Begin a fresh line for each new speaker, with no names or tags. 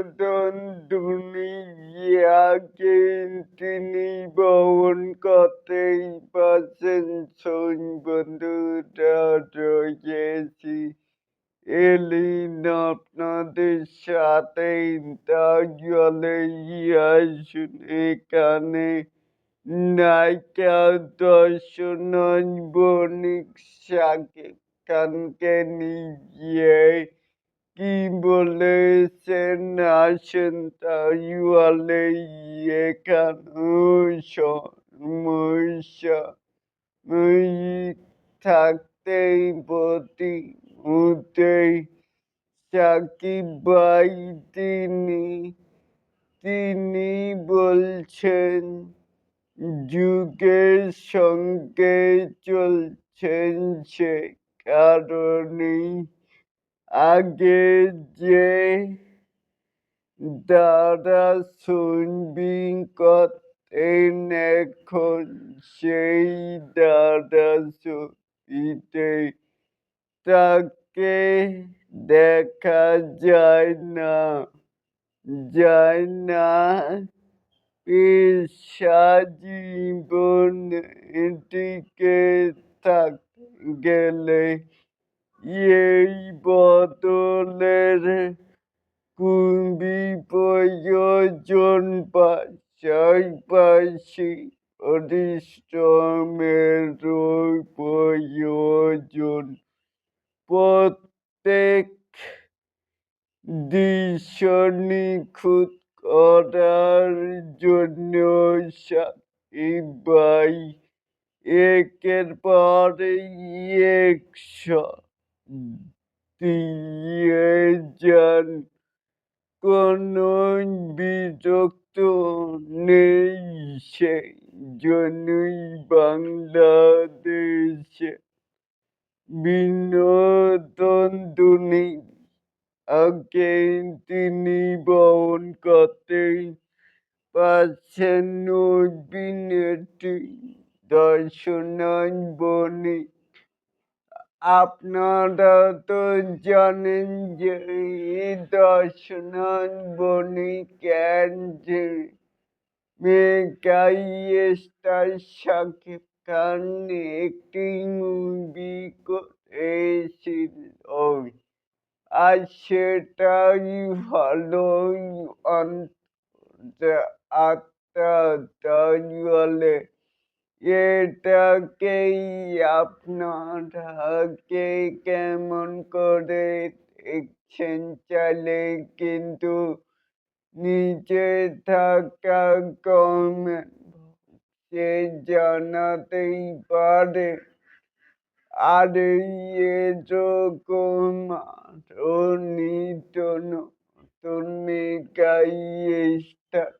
বিনোদন দুনিয়াকে তিনি বহন করতেই পারছেন। বন্ধুরা রয়েছি এলিন আপনাদের সাথে তাহলে আসুন এখানে। নায়িকা দর্শন বণিক সাকিব খানকে নিয়ে কি বলেছেন আসেন তাহলে এখানে সমস্যা থাকতেই প্রতি মুহূর্তেই সাকিব তিনি তিনি বলছেন যুগের সঙ্গে চলছেন সে কারণেই আগে যে দাদা শুনবি করতেন এখন সেই দাদা ছবিতে তাকে দেখা যায় না যায় না। পেশা জীবন টিকে থাক গেলে এই বদলের প্রয়োজন পাশাপাশি পরিশ্রমেরও প্রয়োজন প্রত্যেক দৃশ্য নিখুঁত করার জন্য সাকিব ভাই একের পর এক দিয়ে যান কোনো বিরক্ত নেই সেই জন্যই বাংলাদেশে বিনোদন দুনিয়াকে তিনি বহন করতেই পারছেন অভিনেত্রী দর্শন বণিক আপনারা তো জানেন যে দর্শন বণিক যে মেগাই স্টার শাকিব খান একটি মুভি করেছিল আর সেটাই হলো আত্মা তাহলে এটাকেই আপনারা কে কেমন করে দেখছেন চালে? কিন্তু নিচে থাকা কমেন্ট সে জানাতেই পারে। আর এরকম আরও নিত্য নতুন মেগাই স্টার